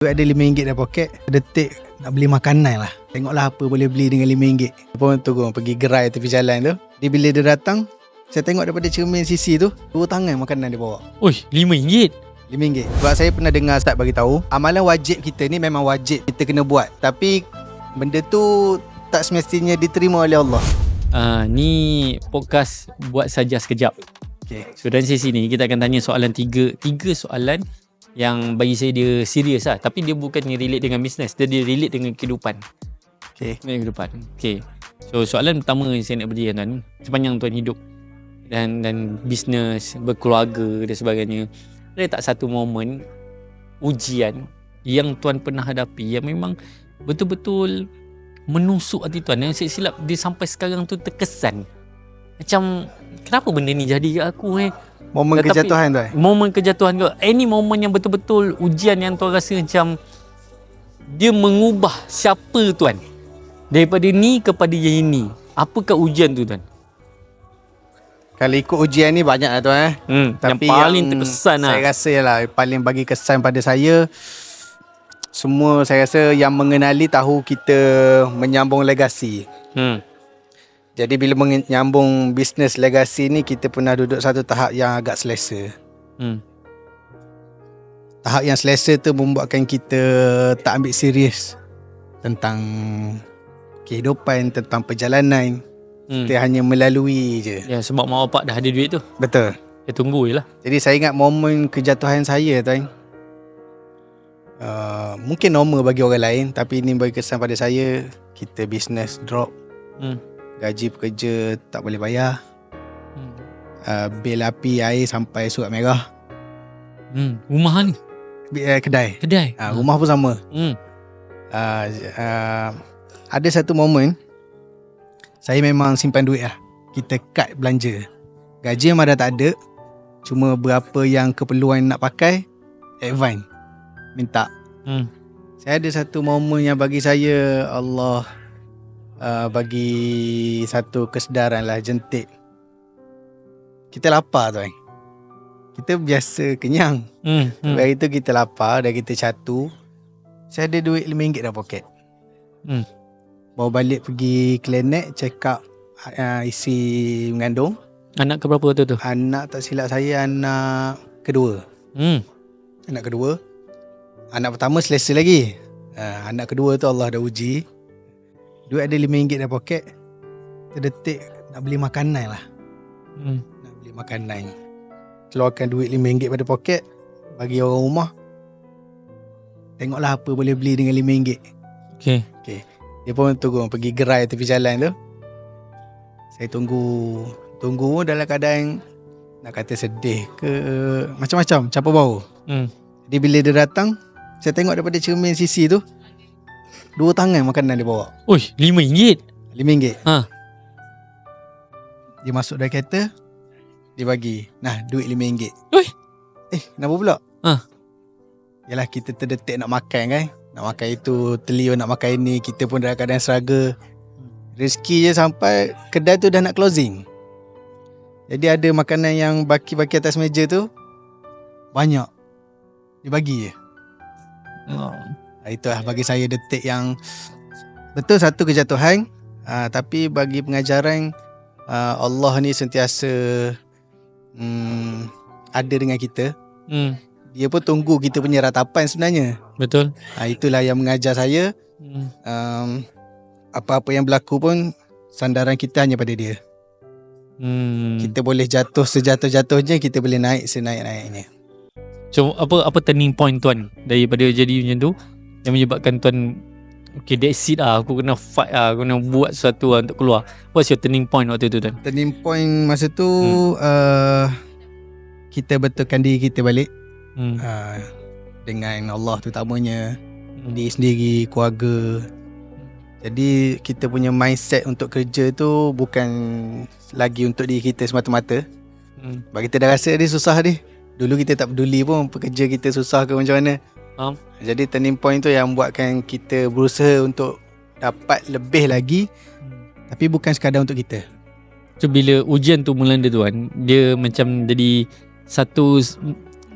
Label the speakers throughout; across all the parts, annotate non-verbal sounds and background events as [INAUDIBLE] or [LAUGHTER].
Speaker 1: Duit ada RM5 dalam poket Detik nak beli makanan lah. Tengoklah apa boleh beli dengan RM5 Apa tu kau pergi gerai tepi jalan tu. Dia bila dia datang Saya tengok daripada cermin sisi tu Dua tangan makanan dia bawa.
Speaker 2: Oi, RM5.
Speaker 1: RM5 Sebab saya pernah dengar Ustaz bagi tahu Amalan wajib kita ni memang wajib Kita kena buat. Tapi Benda tu Tak semestinya diterima oleh Allah.
Speaker 2: Uh, ni podcast buat saja sekejap.
Speaker 1: Okay
Speaker 2: So dalam sesi ni kita akan tanya soalan tiga. Tiga soalan yang bagi saya dia serius lah. Tapi dia bukan ni relate dengan bisnes. Dia, dia relate dengan kehidupan.
Speaker 1: Okay
Speaker 2: Dengan kehidupan. Okay. So soalan pertama yang saya nak beri tuan. Sepanjang tuan hidup dan dan bisnes, berkeluarga dan sebagainya. Ada tak satu momen ujian yang tuan pernah hadapi yang memang betul-betul menusuk hati tuan yang saya silap dia sampai sekarang tu terkesan macam kenapa benda ni jadi kat aku eh?
Speaker 1: Momen
Speaker 2: Tetapi-
Speaker 1: kejatuhan tu eh?
Speaker 2: momen kejatuhan ke? Any momen yang betul-betul ujian yang tuan rasa macam dia mengubah siapa tuan? Daripada ni kepada yang ini. Apakah ujian tu tuan?
Speaker 1: Kalau ikut ujian ni banyak lah tu eh?
Speaker 2: Hmm,
Speaker 1: Tapi
Speaker 2: yang paling
Speaker 1: yang
Speaker 2: terkesan lah.
Speaker 1: Saya rasa lah paling bagi kesan pada saya semua saya rasa yang mengenali tahu kita menyambung legasi.
Speaker 2: hmm.
Speaker 1: Jadi bila menyambung bisnes legasi ni kita pernah duduk satu tahap yang agak selesa.
Speaker 2: Hmm.
Speaker 1: Tahap yang selesa tu membuatkan kita tak ambil serius tentang kehidupan, tentang perjalanan.
Speaker 2: Hmm.
Speaker 1: Kita hanya melalui je.
Speaker 2: Ya, sebab mak bapak dah ada duit tu
Speaker 1: Betul.
Speaker 2: dia tunggu je lah
Speaker 1: Jadi saya ingat momen kejatuhan saya tuan. Uh, mungkin normal bagi orang lain tapi ini bagi kesan pada saya kita bisnes drop
Speaker 2: hmm.
Speaker 1: Gaji pekerja tak boleh bayar.
Speaker 2: Hmm.
Speaker 1: uh, bil api air sampai surat merah.
Speaker 2: Hmm. rumah ni?
Speaker 1: Uh, kedai.
Speaker 2: Kedai?
Speaker 1: Uh, rumah pun sama.
Speaker 2: Hmm.
Speaker 1: uh, uh, ada satu momen saya memang simpan duit lah. Kita cut belanja. Gaji memang dah tak ada. Cuma berapa yang keperluan nak pakai advance. Minta.
Speaker 2: Hmm.
Speaker 1: saya ada satu momen yang bagi saya Allah uh, bagi satu kesedaran lah jentik kita lapar tuan kita biasa kenyang
Speaker 2: Hmm.
Speaker 1: hmm.
Speaker 2: Hmm.
Speaker 1: hari tu kita lapar dan kita catu saya ada duit RM5 dalam poket
Speaker 2: Hmm.
Speaker 1: bawa balik pergi klinik check up uh, isi mengandung
Speaker 2: anak ke berapa tu tu
Speaker 1: anak tak silap saya anak kedua
Speaker 2: hmm.
Speaker 1: Anak kedua Anak pertama selesa lagi uh, Anak kedua tu Allah dah uji Duit ada RM5 dalam poket Terdetik nak beli makanan lah.
Speaker 2: Hmm.
Speaker 1: Nak beli makanan Keluarkan duit RM5 pada poket Bagi orang rumah. Tengoklah apa boleh beli dengan RM5
Speaker 2: Okay.
Speaker 1: Dia pun tunggu pergi gerai tepi jalan tu. Saya tunggu Tunggu dalam keadaan Nak kata sedih ke Macam-macam Campur bau.
Speaker 2: Hmm.
Speaker 1: Jadi bila dia datang Saya tengok daripada cermin sisi tu Dua tangan makanan dia bawa
Speaker 2: Oi, RM5.
Speaker 1: RM5
Speaker 2: Ha.
Speaker 1: Dia masuk dalam kereta Dia bagi Nah duit RM5
Speaker 2: Oi.
Speaker 1: Eh kenapa pula
Speaker 2: Ha.
Speaker 1: Yalah kita terdetik nak makan kan Nak makan itu Telio nak makan ini Kita pun dalam keadaan struggle Rezeki je sampai Kedai tu dah nak closing Jadi ada makanan yang Baki-baki atas meja tu Banyak Dia bagi je
Speaker 2: Oh.
Speaker 1: Ah, Itulah bagi saya detik yang betul satu kejatuhan uh, tapi bagi pengajaran uh, Allah ni sentiasa um, ada dengan kita.
Speaker 2: Hmm.
Speaker 1: Dia pun tunggu kita punya ratapan sebenarnya.
Speaker 2: Betul.
Speaker 1: Uh, itulah yang mengajar saya
Speaker 2: Hmm.
Speaker 1: um, apa-apa yang berlaku pun sandaran kita hanya pada dia.
Speaker 2: Hmm.
Speaker 1: Kita boleh jatuh sejatuh-jatuhnya, kita boleh naik senaik-naiknya.
Speaker 2: So apa apa turning point tuan daripada jadi macam tu yang menyebabkan tuan okay that's it lah aku kena fight lah aku kena buat sesuatu lah untuk keluar. What's your turning point waktu tu tuan?
Speaker 1: Turning point masa tu hmm. uh, kita betulkan diri kita balik.
Speaker 2: Hmm.
Speaker 1: uh, dengan Allah terutamanya
Speaker 2: Hmm.
Speaker 1: diri sendiri, keluarga. Jadi kita punya mindset untuk kerja tu bukan lagi untuk diri kita semata-mata.
Speaker 2: Hmm.
Speaker 1: Sebab kita dah rasa dia susah dia. Dulu kita tak peduli pun pekerja kita susah ke macam mana.
Speaker 2: Faham.
Speaker 1: Jadi turning point tu yang buatkan kita berusaha untuk dapat lebih lagi tapi bukan sekadar untuk kita.
Speaker 2: So bila ujian tu melanda tuan, dia macam jadi satu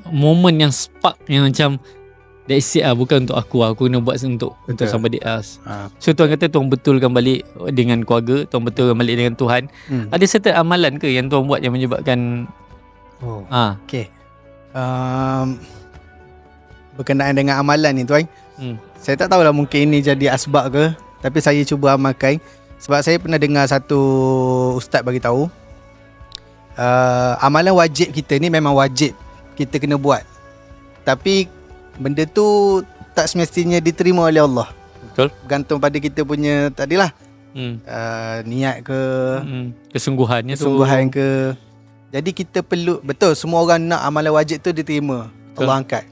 Speaker 2: moment yang spark yang macam That's it lah Bukan untuk aku Aku kena buat untuk Untuk
Speaker 1: Betul.
Speaker 2: somebody else
Speaker 1: Ha.
Speaker 2: So tuan kata Tuan betulkan balik Dengan keluarga Tuan betulkan balik dengan Tuhan
Speaker 1: Hmm.
Speaker 2: Ada certain amalan ke Yang tuan buat Yang menyebabkan
Speaker 1: Oh.
Speaker 2: ah
Speaker 1: Okay. Um, berkenaan dengan amalan ni tuan.
Speaker 2: hmm.
Speaker 1: Saya tak tahulah mungkin ini jadi asbab ke. Tapi saya cuba amalkan. Sebab saya pernah dengar satu ustaz bagi tahu. Uh, amalan wajib kita ni memang wajib kita kena buat. Tapi benda tu tak semestinya diterima oleh Allah.
Speaker 2: Betul
Speaker 1: Bergantung pada kita punya tadilah
Speaker 2: hmm.
Speaker 1: uh, niat ke,
Speaker 2: hmm. Kesungguhannya tu
Speaker 1: kesungguhan ke. Jadi kita perlu betul semua orang nak amalan wajib tu diterima.
Speaker 2: Betul.
Speaker 1: Allah angkat.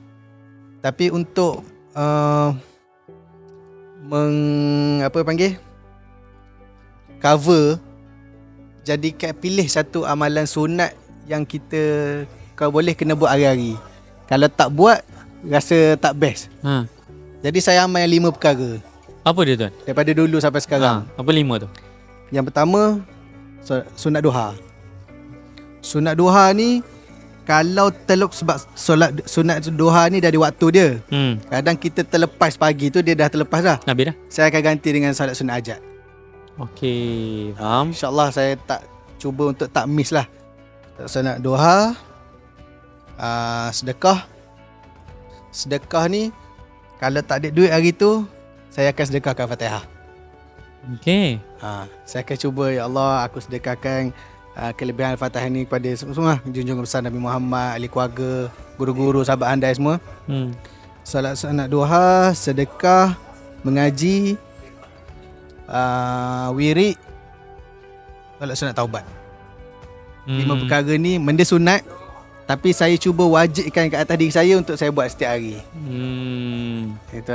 Speaker 1: Tapi untuk uh, meng apa panggil? cover jadikan pilih satu amalan sunat yang kita kau boleh kena buat hari-hari. Kalau tak buat rasa tak best.
Speaker 2: ha.
Speaker 1: Jadi saya amal lima perkara
Speaker 2: Apa dia tuan
Speaker 1: daripada dulu sampai sekarang.
Speaker 2: ha. Apa lima tu
Speaker 1: Yang pertama su- sunat duha. Sunat duha ni kalau teluk sebab solat sunat duha ni dari waktu dia.
Speaker 2: hmm.
Speaker 1: Kadang kita terlepas pagi tu dia dah terlepas dah.
Speaker 2: Habis dah
Speaker 1: Saya akan ganti dengan solat sunat ajat.
Speaker 2: Okay Faham
Speaker 1: InsyaAllah saya tak cuba untuk tak miss lah. Sunat duha, uh, sedekah. Sedekah ni kalau tak ada duit hari tu saya akan sedekahkan Fatihah.
Speaker 2: Okay
Speaker 1: Ha, saya akan cuba ya Allah aku sedekahkan uh, kelebihan Al-Fatihah ni kepada semua junjungan besar Nabi Muhammad, ahli keluarga, guru-guru, sahabat anda semua.
Speaker 2: hmm.
Speaker 1: Salat sunat duha, sedekah, mengaji, uh, wirid, salat sunat taubat.
Speaker 2: Hmm.
Speaker 1: Lima perkara ni benda sunat tapi saya cuba wajibkan ke atas diri saya untuk saya buat setiap hari.
Speaker 2: hmm.
Speaker 1: Itu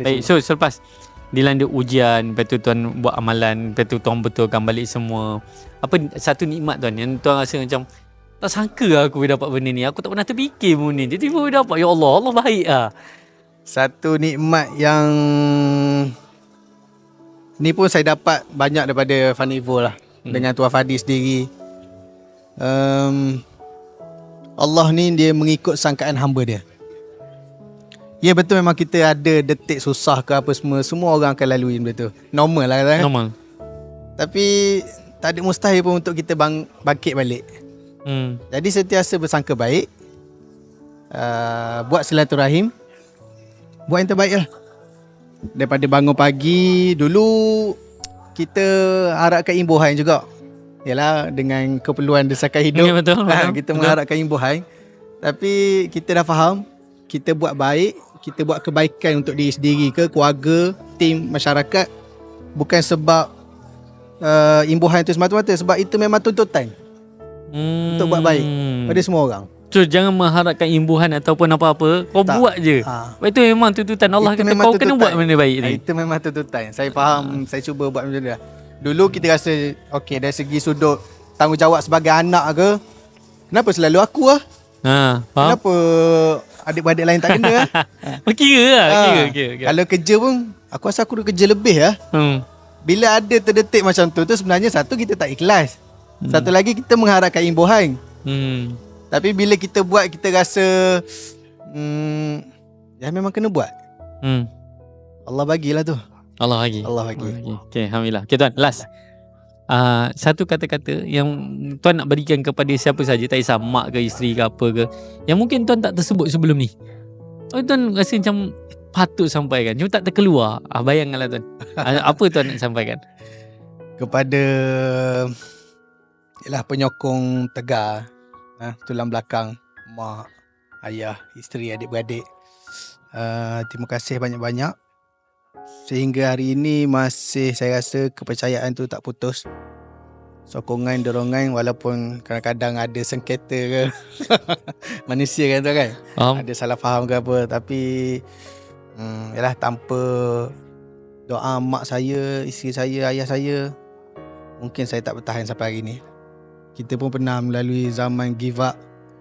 Speaker 2: Baik so selepas Dilanda ujian Lepas tu tuan buat amalan Lepas tu tuan betulkan balik semua. Apa satu nikmat tuan Yang tuan rasa macam Tak sangka lah aku boleh dapat benda ni. Aku tak pernah terfikir pun ni. Tiba-tiba boleh dapat. Ya Allah Allah baik lah.
Speaker 1: Satu nikmat yang ni pun saya dapat banyak daripada Fanivo lah. Hmm. dengan Tuan Fadi sendiri. Um, Allah ni dia mengikut sangkaan hamba dia. Ya betul memang kita ada detik susah ke apa semua Semua orang akan lalui benda tu. Normal lah kan
Speaker 2: Normal.
Speaker 1: Tapi tak ada mustahil pun untuk kita bang, bangkit balik.
Speaker 2: Hmm.
Speaker 1: Jadi sentiasa bersangka baik uh, Buat silaturahim Buat yang terbaik lah. Daripada bangun pagi Dulu Kita harapkan imbuhan juga. Yalah dengan keperluan desakan hidup. [LAUGHS]
Speaker 2: Ya, betul,
Speaker 1: ha,
Speaker 2: betul,
Speaker 1: Kita
Speaker 2: betul.
Speaker 1: mengharapkan imbuhan Tapi kita dah faham Kita buat baik Kita buat kebaikan untuk diri sendiri ke Keluarga Tim Masyarakat. Bukan sebab uh, Imbuhan itu semata-mata. Sebab itu memang tuntutan
Speaker 2: Hmm.
Speaker 1: Untuk buat baik Pada semua orang.
Speaker 2: So jangan mengharapkan imbuhan Ataupun apa-apa. Kau
Speaker 1: Tak.
Speaker 2: buat je.
Speaker 1: Ha.
Speaker 2: Itu memang tuntutan Allah
Speaker 1: Itu
Speaker 2: kata
Speaker 1: memang
Speaker 2: kau kena
Speaker 1: tuntutan.
Speaker 2: buat benda baik
Speaker 1: Ha,
Speaker 2: ni.
Speaker 1: Itu memang tuntutan. Saya faham. Saya cuba buat macam tu dah. Dulu kita rasa Okay dari segi sudut Tanggungjawab sebagai anak ke Kenapa selalu aku lah
Speaker 2: ha, Faham?
Speaker 1: Kenapa Adik-beradik lain tak kena lah [LAUGHS]
Speaker 2: Kira lah
Speaker 1: Ha.
Speaker 2: Kira, kira, kira.
Speaker 1: Kalau kerja pun Aku rasa aku dah kerja lebih lah
Speaker 2: Hmm.
Speaker 1: Bila ada terdetik macam tu tu Sebenarnya satu kita tak ikhlas Satu lagi kita mengharapkan imbuhan
Speaker 2: Hmm.
Speaker 1: Tapi bila kita buat Kita rasa hmm, Ya memang kena buat
Speaker 2: Hmm.
Speaker 1: Allah bagilah tu
Speaker 2: Allah bagi.
Speaker 1: Allah bagi
Speaker 2: Okay. okay, Alhamdulillah. Okay tuan, last. Uh, satu kata-kata yang tuan nak berikan kepada siapa saja, tak kisah mak ke isteri ke apa ke, yang mungkin tuan tak tersebut sebelum ni. Oh, tuan rasa macam patut sampaikan, cuma tak terkeluar. Ah, bayangkanlah tuan. Ah, [LAUGHS] apa tuan nak sampaikan?
Speaker 1: kepada ialah penyokong tegar ha, tulang belakang mak ayah isteri adik-beradik uh, terima kasih banyak-banyak sehingga hari ini masih saya rasa kepercayaan tu tak putus sokongan dorongan walaupun kadang-kadang ada sengketa ke [LAUGHS] manusia kan tu kan
Speaker 2: Faham?
Speaker 1: ada salah faham ke apa tapi hmm, yalah tanpa doa mak saya, isteri saya, ayah saya mungkin saya tak bertahan sampai hari ni. Kita pun pernah melalui zaman give up.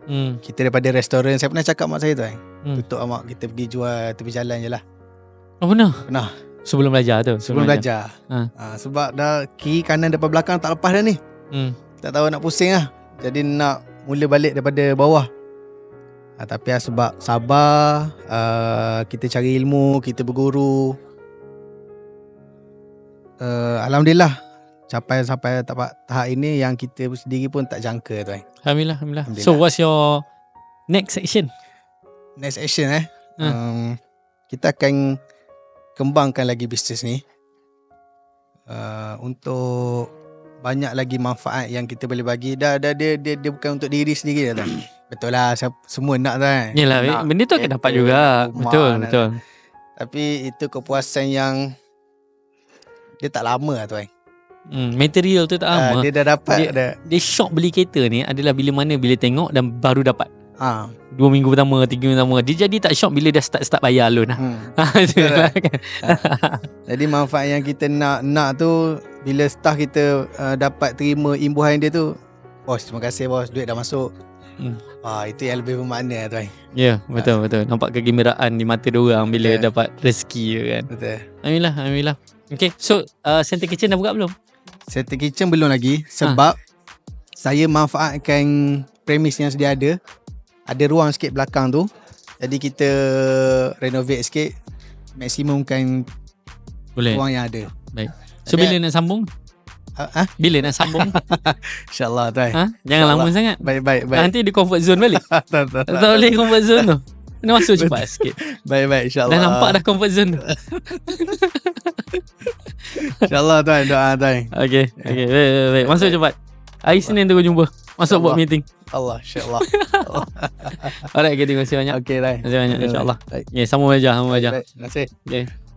Speaker 2: Hmm.
Speaker 1: Kita daripada restoran, saya pernah cakap mak saya tu kan.
Speaker 2: Hmm.
Speaker 1: Tutup mak, kita pergi jual tepi jalan je lah.
Speaker 2: Oh, pernah?
Speaker 1: Pernah.
Speaker 2: Sebelum belajar tu?
Speaker 1: Sebelum belajar.
Speaker 2: Ha.
Speaker 1: Ha, sebab dah kiri kanan depan belakang tak lepas dah ni.
Speaker 2: Hmm.
Speaker 1: Tak tahu nak pusing lah. Jadi nak mula balik daripada bawah. uh, tapi uh, sebab sabar uh, kita cari ilmu kita berguru uh, alhamdulillah capai sampai tahap tahap ini yang kita sendiri pun tak jangka tuan
Speaker 2: Alhamdulillah, Alhamdulillah.
Speaker 1: Alhamdulillah.
Speaker 2: So what's your next section?
Speaker 1: next action eh
Speaker 2: Ha.
Speaker 1: um, kita akan kembangkan lagi bisnes ni uh, untuk banyak lagi manfaat yang kita boleh bagi dah dah dia dia, dia bukan untuk diri sendiri dah tuan [COUGHS] betul lah semua nak tuan
Speaker 2: Yalah,
Speaker 1: Nak
Speaker 2: benda tu akan dapat juga.
Speaker 1: rumah,
Speaker 2: Betul,
Speaker 1: nak-
Speaker 2: betul.
Speaker 1: tapi itu kepuasan yang dia tak lama lah tuan
Speaker 2: Hmm, material tu tak
Speaker 1: Ah,
Speaker 2: lama.
Speaker 1: dia dah dapat
Speaker 2: Dia-
Speaker 1: dah
Speaker 2: dia shock beli kereta ni adalah bila mana bila tengok dan baru dapat.
Speaker 1: Ha
Speaker 2: Dua minggu pertama, tiga minggu pertama. Dia jadi tak shock bila dah start-start bayar loan lah.
Speaker 1: hmm. [LAUGHS] Betul.
Speaker 2: lah kan.
Speaker 1: Jadi manfaat yang kita nak nak tu bila staff kita uh, dapat terima imbuhan dia tu, bos terima kasih bos duit dah masuk.
Speaker 2: Hmm.
Speaker 1: Ah itu yang lebih bermakna tuan.
Speaker 2: Ya, betul, betul. Nampak kegembiraan di mata dia orang bila
Speaker 1: Betul.
Speaker 2: dapat rezeki tu kan.
Speaker 1: Betul.
Speaker 2: Alhamdulillah, Alhamdulillah. Okay, so uh, Center Kitchen dah buka belum?
Speaker 1: Settle kitchen belum lagi sebab saya manfaatkan premis yang sedia ada. Ada ruang sikit belakang tu. Jadi kita renovate sikit maksimumkan
Speaker 2: Boleh.
Speaker 1: ruang yang ada.
Speaker 2: So
Speaker 1: Tapi-
Speaker 2: bila nak sambung?
Speaker 1: Ha, ha?
Speaker 2: Bila nak sambung? [LAUGHS]
Speaker 1: InsyaAllah tuan.
Speaker 2: ha? Jangan lama sangat.
Speaker 1: Baik baik baik.
Speaker 2: Nanti di comfort zone balik. [LAUGHS]
Speaker 1: tak, tak, tak.
Speaker 2: tak boleh comfort zone tu. Kena masuk cepat sikit.
Speaker 1: Baik baik insyaAllah.
Speaker 2: Dah nampak dah comfort zone tu. [LAUGHS]
Speaker 1: InsyaAllah tuan doa tuan.
Speaker 2: Okay, okay. Baik, baik, baik. Masuk cepat. Hari Senin tu kau jumpa. Masuk buat
Speaker 1: InsyaAllah.
Speaker 2: meeting.
Speaker 1: Allah insyaAllah. [LAUGHS]
Speaker 2: Alright, okay. Terima kasih banyak.
Speaker 1: Okey tuan.
Speaker 2: Terima kasih banyak. InsyaAllah. Okay, aja, sambung aja.
Speaker 1: Baik, Terima kasih.
Speaker 2: Okay.